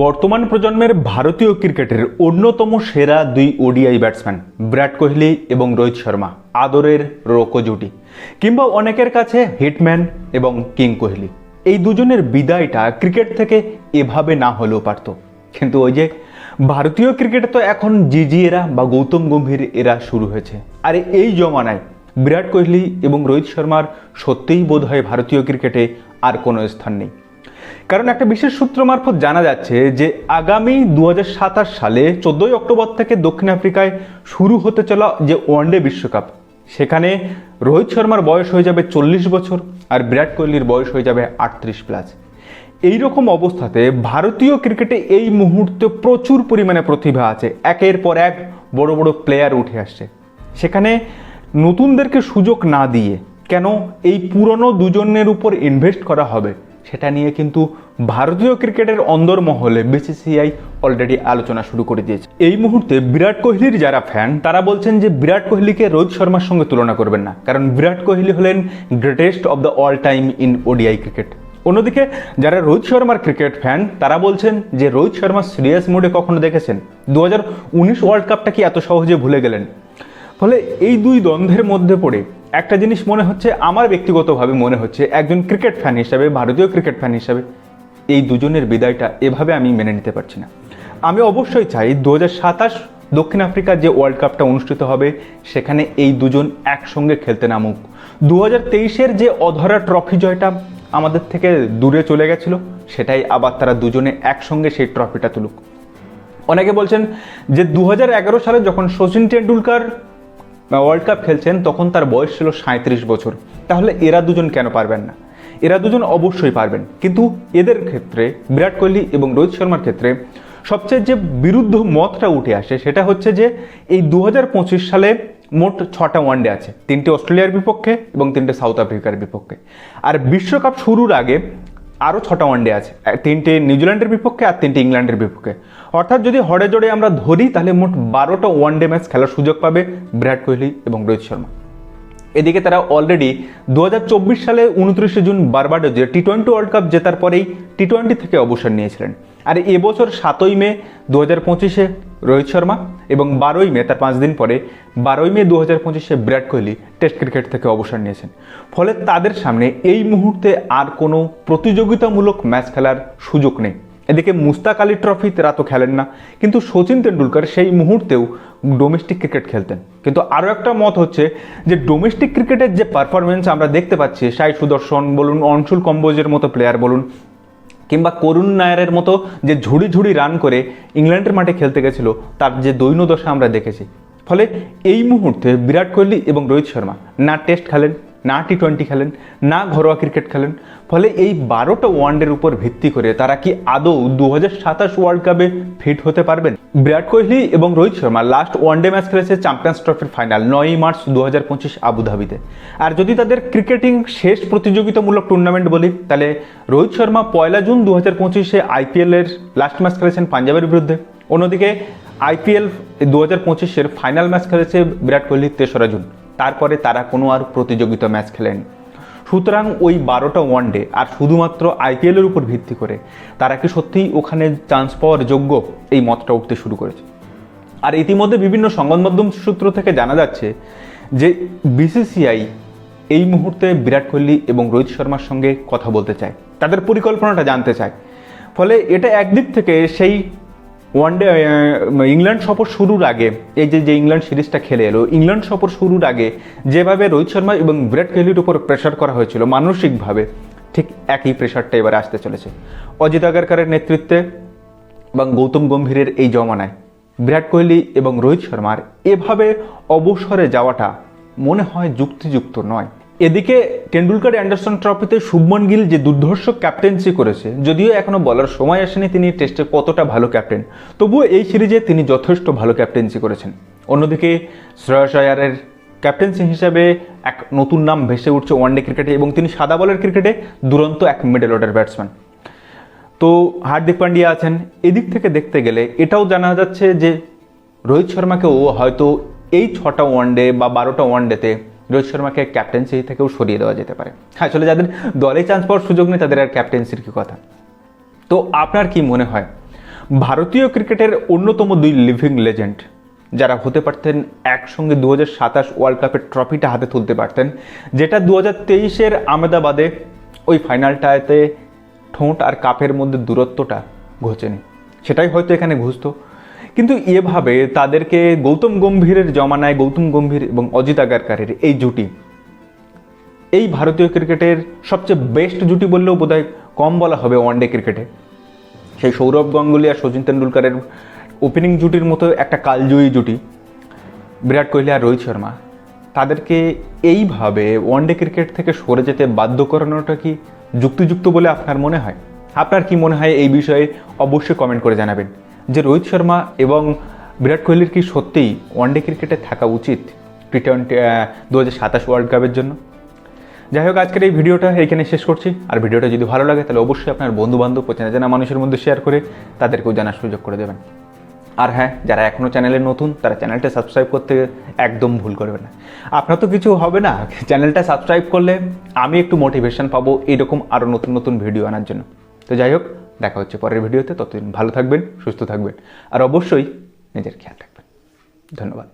বর্তমান প্রজন্মের ভারতীয় ক্রিকেটের অন্যতম সেরা দুই ওডিআই ব্যাটসম্যান বিরাট কোহলি এবং রোহিত শর্মা, আদরের রোকো জুটি, কিংবা অনেকের কাছে হিটম্যান এবং কিং কোহলি। এই দুজনের বিদায়টা ক্রিকেট থেকে এভাবে না হলেও পারত। কিন্তু ওই যে ভারতীয় ক্রিকেটে তো এখন জিজি এরা বা গৌতম গম্ভীর এরা শুরু হয়েছে। আর এই জমানায় বিরাট কোহলি এবং রোহিত শর্মার সত্যিই বোধ হয় ভারতীয় ক্রিকেটে আর কোনো স্থান নেই। কারণ একটা বিশেষ সূত্র মারফত জানা যাচ্ছে যে আগামী দু হাজার সাতাশ সালে চোদ্দোই অক্টোবর থেকে দক্ষিণ আফ্রিকায় শুরু হতে চলা যে ওয়ানডে বিশ্বকাপ, সেখানে রোহিত শর্মার বয়স হয়ে যাবে চল্লিশ বছর আর বিরাট কোহলির বয়স হয়ে যাবে আটত্রিশ প্লাস। এই রকম অবস্থাতে ভারতীয় ক্রিকেটে এই মুহূর্তে প্রচুর পরিমাণে প্রতিভা আছে। একের পর এক বড় বড় প্লেয়ার উঠে আসছে। সেখানে নতুনদেরকে সুযোগ না দিয়ে কেন এই পুরনো দুজনের উপর ইনভেস্ট করা হবে? সেটা নিয়ে কিন্তু ভারতীয় ক্রিকেটের অন্দরমহলে বিসিসিআই অলরেডি আলোচনা শুরু করে দিয়েছে। এই মুহূর্তে বিরাট কোহলির যারা ফ্যান তারা বলছেন যে বিরাট কোহলিকে রোহিত শর্মার সঙ্গে তুলনা করবেন না, কারণ বিরাট কোহলি হলেন greatest of the all time in ODI cricket অন্যদিকে যারা রোহিত শর্মার ক্রিকেট ফ্যান তারা বলছেন যে রোহিত শর্মা সিরিয়াস মোডে কখনো দেখেছেন? দু হাজার উনিশ ওয়ার্ল্ড কাপটা কি এত সহজে ভুলে গেলেন? ফলে এই দুই দ্বন্দ্বের মধ্যে পড়ে একটা জিনিস মনে হচ্ছে, আমার ব্যক্তিগতভাবে মনে হচ্ছে, একজন ক্রিকেট ফ্যান হিসাবে, ভারতীয় ক্রিকেট ফ্যান হিসাবে, এই দুজনের বিদায়টা এভাবে আমি মেনে নিতে পারছি না। আমি অবশ্যই চাই দু দক্ষিণ আফ্রিকার যে ওয়ার্ল্ড কাপটা অনুষ্ঠিত হবে, সেখানে এই দুজন একসঙ্গে খেলতে নামুক। দু হাজার তেইশের যে অধরা ট্রফি জয়টা আমাদের থেকে দূরে চলে গেছিল, সেটাই আবার তারা দুজনে একসঙ্গে সেই ট্রফিটা তুলুক। অনেকে বলছেন যে দু হাজার এগারো সালে যখন সচিন টেন্ডুলকার ওয়ার্ল্ড কাপ খেলছেন, তখন তার বয়স ছিল সাঁত্রিশ বছর। তাহলে এরা দুজন কেন পারবেন না? এরা দুজন অবশ্যই পারবেন। কিন্তু এদের ক্ষেত্রে, বিরাট কোহলি এবং রোহিত শর্মার ক্ষেত্রে সবচেয়ে যে বিরুদ্ধ মতটা উঠে আসে, সেটা হচ্ছে যে এই দু হাজার পঁচিশ সালে মোট ছটা ওয়ানডে আছে। তিনটে অস্ট্রেলিয়ার বিপক্ষে এবং তিনটে সাউথ আফ্রিকার বিপক্ষে। আর বিশ্বকাপ শুরুর আগে আরও ছটা ওয়ানডে আছে। তিনটে নিউজিল্যান্ডের বিপক্ষে আর তিনটে ইংল্যান্ডের বিপক্ষে। অর্থাৎ যদি হরে জোড়ে আমরা ধরি, তাহলে মোট বারোটা ওয়ানডে ম্যাচ খেলার সুযোগ পাবে বিরাট কোহলি এবং রোহিত শর্মা। এদিকে তারা অলরেডি দু হাজার চব্বিশ সালে উনত্রিশে জুন বারবাডোজে টি টোয়েন্টি ওয়ার্ল্ড কাপ জেতার পরেই টি টোয়েন্টি থেকে অবসর নিয়েছিলেন। আর এবছর সাতই মে দু হাজার পঁচিশে রোহিত শর্মা এবং বারোই মে, তার পাঁচ দিন পরে বারোই মে দু হাজার পঁচিশে বিরাট কোহলি টেস্ট ক্রিকেট থেকে অবসর নিয়েছেন। ফলে তাদের সামনে এই মুহূর্তে আর কোনো প্রতিযোগিতামূলক ম্যাচ খেলার সুযোগ নেই। এদিকে মুস্তাক আলী ট্রফি তারা তো খেলেন না, কিন্তু সচিন তেন্ডুলকার সেই মুহূর্তেও ডোমেস্টিক ক্রিকেট খেলতেন। কিন্তু আরও একটা মত হচ্ছে যে ডোমেস্টিক ক্রিকেটের যে পারফরমেন্স আমরা দেখতে পাচ্ছি সাই সুদর্শন বলুন, অনশুল কম্বোজের মতো প্লেয়ার বলুন কিংবা করুণ নায়ারের মতো যে ঝুড়ি ঝুড়ি রান করে ইংল্যান্ডের মাঠে খেলতে গেছিল, তার যে দৈন্যদশা আমরা দেখেছি। ফলে এই মুহূর্তে বিরাট কোহলি এবং রোহিত শর্মা না টেস্ট খেলেন না টি টোয়েন্টি খেলেন, না ঘরোয়া ক্রিকেট খেলেন। ফলে এই বারোটা ওয়ানডের উপর ভিত্তি করে তারা কি আদৌ দু সাতাশ ওয়ার্ল্ড কাপে ফিট হতে পারবেন? বিরাট কোহলি এবং Rohit Sharma last one day match খেলেছে চ্যাম্পিয়ন্স ট্রফির ফাইনাল নয়ই মার্চ দু হাজার পঁচিশ আবুধাবিতে। আর যদি তাদের ক্রিকেটিং শেষ প্রতিযোগিতামূলক টুর্নামেন্ট বলি, তাহলে রোহিত শর্মা পয়লা জুন দু হাজার পঁচিশে আইপিএলের লাস্ট ম্যাচ খেলেছেন পাঞ্জাবের বিরুদ্ধে। অন্যদিকে আইপিএল দু হাজার পঁচিশের ফাইনাল ম্যাচ খেলেছে বিরাট কোহলি তেসরা জুন। তারপরে তারা কোনো আর প্রতিযোগিতা ম্যাচ খেলেনি। সুতরাং ওই বারোটা ওয়ানডে আর শুধুমাত্র আইপিএলের উপর ভিত্তি করে তারা কি সত্যিই ওখানে চান্স পাওয়ার যোগ্য? এই মতটা উঠতে শুরু করেছে। আর ইতিমধ্যে বিভিন্ন সংবাদ মাধ্যম সূত্র থেকে জানা যাচ্ছে যে বিসিসিআই এই মুহূর্তে বিরাট কোহলি এবং রোহিত শর্মার সঙ্গে কথা বলতে চায়। তাদের পরিকল্পনাটা জানতে চায়। ফলে এটা একদিক থেকে সেই ওয়ানডে ইংল্যান্ড সফর শুরুর আগে, এই যে যে ইংল্যান্ড সিরিজটা খেলে এলো ইংল্যান্ড সফর শুরুর আগে যেভাবে রোহিত শর্মা এবং বিরাট কোহলির উপর প্রেশার করা হয়েছিল, মানসিকভাবে ঠিক একই প্রেশারটা এবার আসতে চলেছে। অজিত আগারকারের নেতৃত্বে এবং গৌতম গম্ভীরের এই জমানায় বিরাট কোহলি এবং রোহিত শর্মার এভাবে অবসরে যাওয়াটা মনে হয় যুক্তিযুক্ত নয়। এদিকে টেন্ডুলকার অ্যান্ডারসন ট্রফিতে শুভমন গিল যে দুর্ধর্ষ ক্যাপ্টেন্সি করেছে, যদিও এখনও বলার সময় আসেনি তিনি, টেস্টে কতটা ভালো ক্যাপ্টেন। তবুও এই সিরিজে তিনি যথেষ্ট ভালো ক্যাপ্টেন্সি করেছেন। অন্যদিকে শ্রেয়স আয়ারের ক্যাপ্টেন্সি হিসাবে এক নতুন নাম ভেসে উঠছে ওয়ানডে ক্রিকেটে এবং তিনি সাদা বলের ক্রিকেটে দুরন্ত এক মিডল অর্ডার ব্যাটসম্যান। তো হার্দিক পান্ডিয়া আছেন। এদিক থেকে দেখতে গেলে এটাও জানা যাচ্ছে যে রোহিত শর্মাকেও হয়তো এই ছটা ওয়ানডে বা বারোটা ওয়ানডেতে রোহিত শর্মাকে ক্যাপ্টেন্সি থেকেও সরিয়ে দেওয়া যেতে পারে। হ্যাঁ, আসলে যাদের দলে চান্স পাওয়ার সুযোগ নেই তাদের আর ক্যাপ্টেন্সির কি কথা? তো আপনার কি মনে হয় ভারতীয় ক্রিকেটের অন্যতম দুই লিভিং লেজেন্ড যারা হতে পারতেন একসঙ্গে দু হাজার সাতাশ ওয়ার্ল্ড কাপের ট্রফিটা হাতে তুলতে পারতেন যেটা দু হাজার তেইশের আহমেদাবাদে ওই ফাইনালটাতে ঠোঁট আর কাপের মধ্যে দূরত্বটা ঘোচেনি? সেটাই হয়তো এখানে ঘুষতো। কিন্তু এভাবে তাদেরকে গৌতম গম্ভীরের জমানায় গৌতম গম্ভীর এবং অজিত আগারকারের এই জুটি, এই ভারতীয় ক্রিকেটের সবচেয়ে বেস্ট জুটি বললেও বোধহয় কম বলা হবে ওয়ানডে ক্রিকেটে সেই সৌরভ গাঙ্গুলি আর সচিন তেন্ডুলকারের ওপেনিং জুটির মতো একটা কালজয়ী জুটি, বিরাট কোহলি আর রোহিত শর্মা, তাদেরকে এইভাবে ওয়ানডে ক্রিকেট থেকে সরে যেতে বাধ্য করানোটা কি যুক্তিযুক্ত বলে আপনার মনে হয়? আপনার কি মনে হয় এই বিষয়ে অবশ্যই কমেন্ট করে জানাবেন। যে রোহিত শর্মা এবং বিরাট কোহলির কি সত্যিই ওয়ানডে ক্রিকেটে থাকা উচিত টি টোয়েন্টি দু হাজার সাতাশ ওয়ার্ল্ড কাপের জন্য? যাই হোক, আজকের এই ভিডিওটা এখানে শেষ করছি। আর ভিডিওটা যদি ভালো লাগে, তাহলে অবশ্যই আপনার বন্ধু বান্ধব ও চেনা জানা মানুষের মধ্যে শেয়ার করে তাদেরকেও জানার সুযোগ করে দেবেন। আর হ্যাঁ যারা এখনও চ্যানেলে নতুন, তারা চ্যানেলটা সাবস্ক্রাইব করতে একদম ভুল করবে না। আপনার তো কিছু হবে না। চ্যানেলটা সাবস্ক্রাইব করলে আমি একটু মোটিভেশন পাবো এরকম আরও নতুন নতুন ভিডিও আনার জন্য। তো যাই হোক দেখা হচ্ছে পরের ভিডিওতে। ততদিন ভালো থাকবেন, সুস্থ থাকবেন, আর অবশ্যই নিজের খেয়াল রাখবেন। ধন্যবাদ।